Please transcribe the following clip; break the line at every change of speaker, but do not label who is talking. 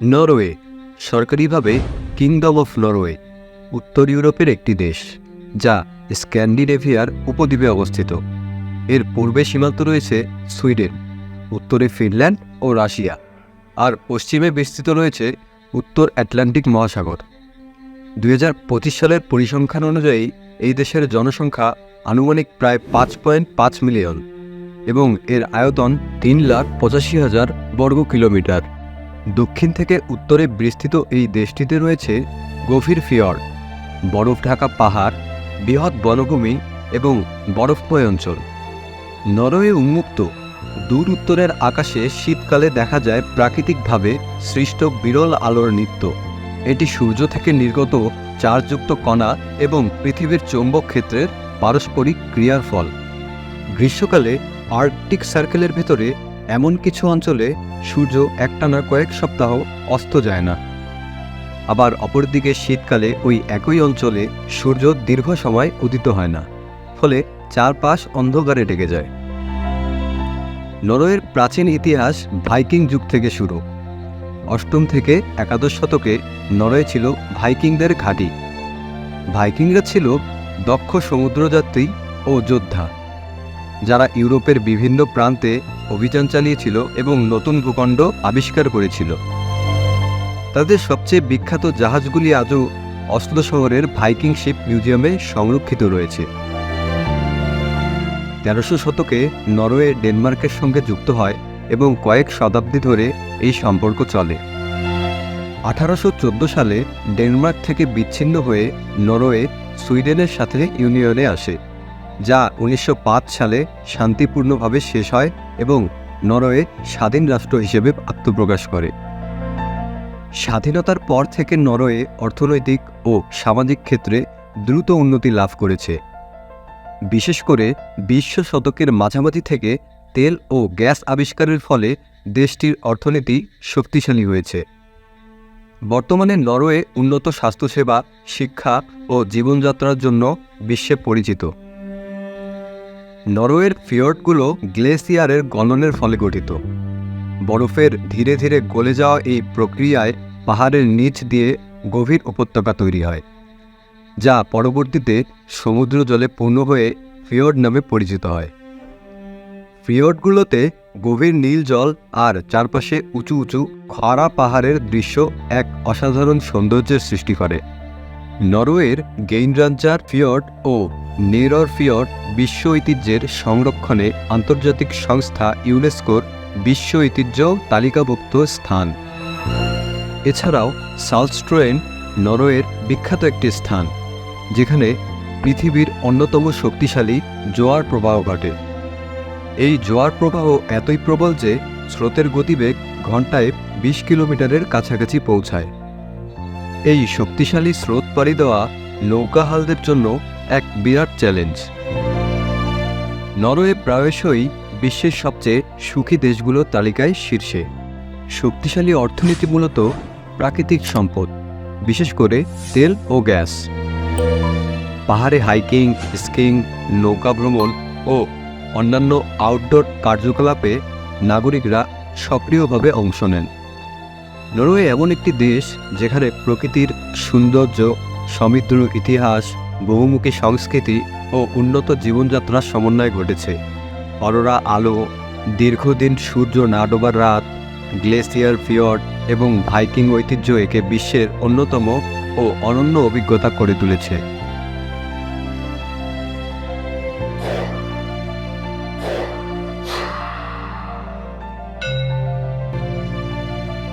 Norway, সরকারিভাবে kingdom of Norway উত্তর ইউরোপের একটি দেশ, যা স্ক্যান্ডিনেভিয়ার উপদ্বীপে অবস্থিত। এর পূর্বে সীমান্ত রয়েছে সুইডেন, উত্তরে ফিনল্যান্ড ও রাশিয়া, আর পশ্চিমে বিস্তৃত রয়েছে উত্তর আটলান্টিক মহাসাগর। দুই হাজার পঁচিশ সালের পরিসংখ্যান অনুযায়ী, এই দেশের জনসংখ্যা আনুমানিক প্রায় পাঁচ পয়েন্ট পাঁচ মিলিয়ন এবং এর আয়তন তিন লাখ পঁচাশি হাজার বর্গ কিলোমিটার দক্ষিণ থেকে উত্তরে বিস্তৃত এই দেশটিতে রয়েছে গভীর ফিয়র্ড বরফ ঢাকা পাহাড়, বৃহৎ বনভূমি এবং বরফময় অঞ্চল। নরওয়ে উন্মুক্ত, দূর উত্তরের আকাশে শীতকালে দেখা যায় প্রাকৃতিকভাবে সৃষ্ট বিরল আলোর নৃত্য। এটি সূর্য থেকে নির্গত চার্জযুক্ত কণা এবং পৃথিবীর চৌম্বক ক্ষেত্রের পারস্পরিক ক্রিয়ার ফল। গ্রীষ্মকালে আর্কটিক সার্কেলের ভেতরে এমন কিছু অঞ্চলে সূর্য একটানা কয়েক সপ্তাহ অস্ত যায় না। আবার অপরদিকে শীতকালে ওই একই অঞ্চলে সূর্য দীর্ঘ সময় উদিত হয় না, ফলে চারপাশ অন্ধকারে ডেকে যায়। নরওয়ের প্রাচীন ইতিহাস ভাইকিং যুগ থেকে শুরু। অষ্টম থেকে একাদশ শতকে নরওয়ে ছিল ভাইকিংদের ঘাঁটি। ভাইকিংরা ছিল দক্ষ সমুদ্রযাত্রী ও যোদ্ধা। যারা ইউরোপের বিভিন্ন প্রান্তে অভিযান চালিয়েছিল এবং নতুন ভূখণ্ড আবিষ্কার করেছিল। তাদের সবচেয়ে বিখ্যাত জাহাজগুলি আজও অসলো শহরের ভাইকিং শিপ মিউজিয়ামে সংরক্ষিত রয়েছে। তেরোশো শতকে নরওয়ে ডেনমার্কের সঙ্গে যুক্ত হয় এবং কয়েক শতাব্দী ধরে এই সম্পর্ক চলে। আঠারোশো চোদ্দ সালে ডেনমার্ক থেকে বিচ্ছিন্ন হয়ে নরওয়ে সুইডেনের সাথে ইউনিয়নে আসে। যা উনিশশো পাঁচ সালে শান্তিপূর্ণভাবে শেষ হয় এবং নরওয়ে স্বাধীন রাষ্ট্র হিসেবে আত্মপ্রকাশ করে। স্বাধীনতার পর থেকে নরওয়ে অর্থনৈতিক ও সামাজিক ক্ষেত্রে দ্রুত উন্নতি লাভ করেছে। বিশেষ করে বিশ শতকের মাঝামাঝি থেকে তেল ও গ্যাস আবিষ্কারের ফলে দেশটির অর্থনীতি শক্তিশালী হয়েছে। বর্তমানে নরওয়ে উন্নত স্বাস্থ্যসেবা, শিক্ষা ও জীবনযাত্রার জন্য বিশ্বে পরিচিত। নরওয়ের ফিয়র্ডগুলো গ্লেসিয়ারের গলনের ফলে গঠিত। বরফের ধীরে ধীরে গলে যাওয়া এই প্রক্রিয়ায় পাহাড়ের নিচ দিয়ে গভীর উপত্যকা তৈরি হয়, যা পরবর্তীতে সমুদ্র জলে পূর্ণ হয়ে ফিয়র্ড নামে পরিচিত হয়। ফিয়র্ডগুলোতে গভীর নীল জল আর চারপাশে উঁচু উঁচু খরা পাহাড়ের দৃশ্য এক অসাধারণ সৌন্দর্যের সৃষ্টি করে। নরওয়ের গেইনরাঞ্জার ফিয়র্ড ও নেরর ফিয়র্ড বিশ্ব ঐতিহ্যের সংরক্ষণে আন্তর্জাতিক সংস্থা ইউনেস্কোর বিশ্ব ঐতিহ্য তালিকাভুক্ত স্থান। এছাড়াও সাউথস্ট্রোয়েন নরওয়ের বিখ্যাত একটি স্থান, যেখানে পৃথিবীর অন্যতম শক্তিশালী জোয়ার প্রবাহ ঘটে। এই জোয়ার প্রবাহ এতই প্রবল যে স্রোতের গতিবেগ ঘন্টায় বিশ কিলোমিটারের কাছাকাছি পৌঁছায়। এই শক্তিশালী স্রোত পাড়ি দেওয়া নৌকাহালদের জন্য এক বিরাট চ্যালেঞ্জ। নরওয়ে প্রায়শই বিশ্বের সবচেয়ে সুখী দেশগুলোর তালিকায় শীর্ষে। শক্তিশালী অর্থনীতি মূলত প্রাকৃতিক সম্পদ, বিশেষ করে তেল ও গ্যাস। পাহাড়ে হাইকিং স্কিং নৌকা ভ্রমণ ও অন্যান্য আউটডোর কার্যকলাপে নাগরিকরা সক্রিয়ভাবে অংশ নেন। নরওয়ে এমন একটি দেশ যেখানে প্রকৃতির সৌন্দর্য সমৃদ্ধ ইতিহাস, বহুমুখী সংস্কৃতি ও উন্নত জীবনযাত্রার সমন্বয় ঘটেছে। অরোরা, আলো, দীর্ঘদিন সূর্য না ডোবার রাত, গ্লেসিয়ার ফিয়র্ড এবং ভাইকিং ঐতিহ্য একে বিশ্বের অন্যতম ও অনন্য অভিজ্ঞতা করে তুলেছে।